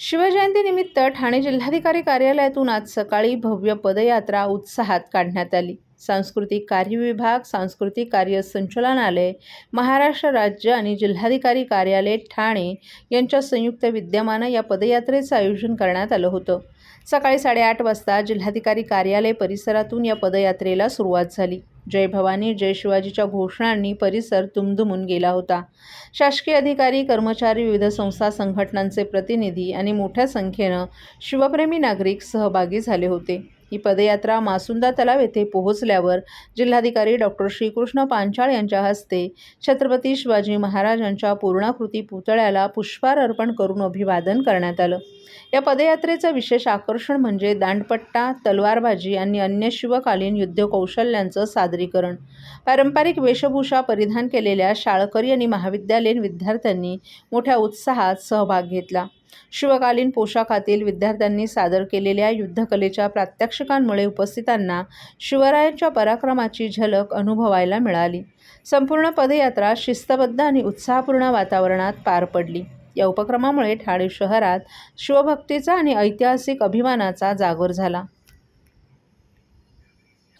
शिवजयंतीनिमित्त ठाणे जिल्हाधिकारी कार्यालयातून आज सकाळी भव्य पदयात्रा उत्साहात काढण्यात आली. सांस्कृतिक कार्य विभाग सांस्कृतिक कार्य संचालनालय महाराष्ट्र राज्य आणि जिल्हाधिकारी कार्यालय ठाणे यांच्या संयुक्त विद्यमानं या पदयात्रेचं आयोजन करण्यात आलं होतं. सकाळी साडेआठ वाजता जिल्हाधिकारी कार्यालय परिसरातून या पदयात्रेला सुरुवात झाली. जय भवानी जय शिवाजीच्या घोषणांनी परिसर दुमदुमून गेला होता. शासकीय अधिकारी कर्मचारी विविध संस्था संघटनांचे प्रतिनिधी आणि मोठ्या संख्येनं शिवप्रेमी नागरिक सहभागी झाले होते. ही पदयात्रा मासुंदा तलाव येथे पोहोचल्यावर जिल्हाधिकारी डॉक्टर श्रीकृष्ण पांचाळ यांच्या हस्ते छत्रपती शिवाजी महाराजांच्या पूर्णाकृती पुतळ्याला पुष्पार अर्पण करून अभिवादन करण्यात आलं. या पदयात्रेचं विशेष आकर्षण म्हणजे दांडपट्टा तलवारबाजी आणि अन्य शिवकालीन युद्धकौशल्यांचं सादरीकरण. पारंपरिक वेशभूषा परिधान केलेल्या शाळकरी आणि महाविद्यालयीन विद्यार्थ्यांनी मोठ्या उत्साहात सहभाग घेतला. शिवकालीन पोशाखातील विद्यार्थ्यांनी सादर केलेल्या युद्धकलेच्या प्रात्यक्षिकांमुळे उपस्थितांना शिवरायांच्या पराक्रमाची झलक अनुभवायला मिळाली. संपूर्ण पदयात्रा शिस्तबद्ध आणि उत्साहपूर्ण वातावरणात पार पडली. या उपक्रमामुळे ठाणे शहरात शिवभक्तीचा आणि ऐतिहासिक अभिमानाचा जागर झाला.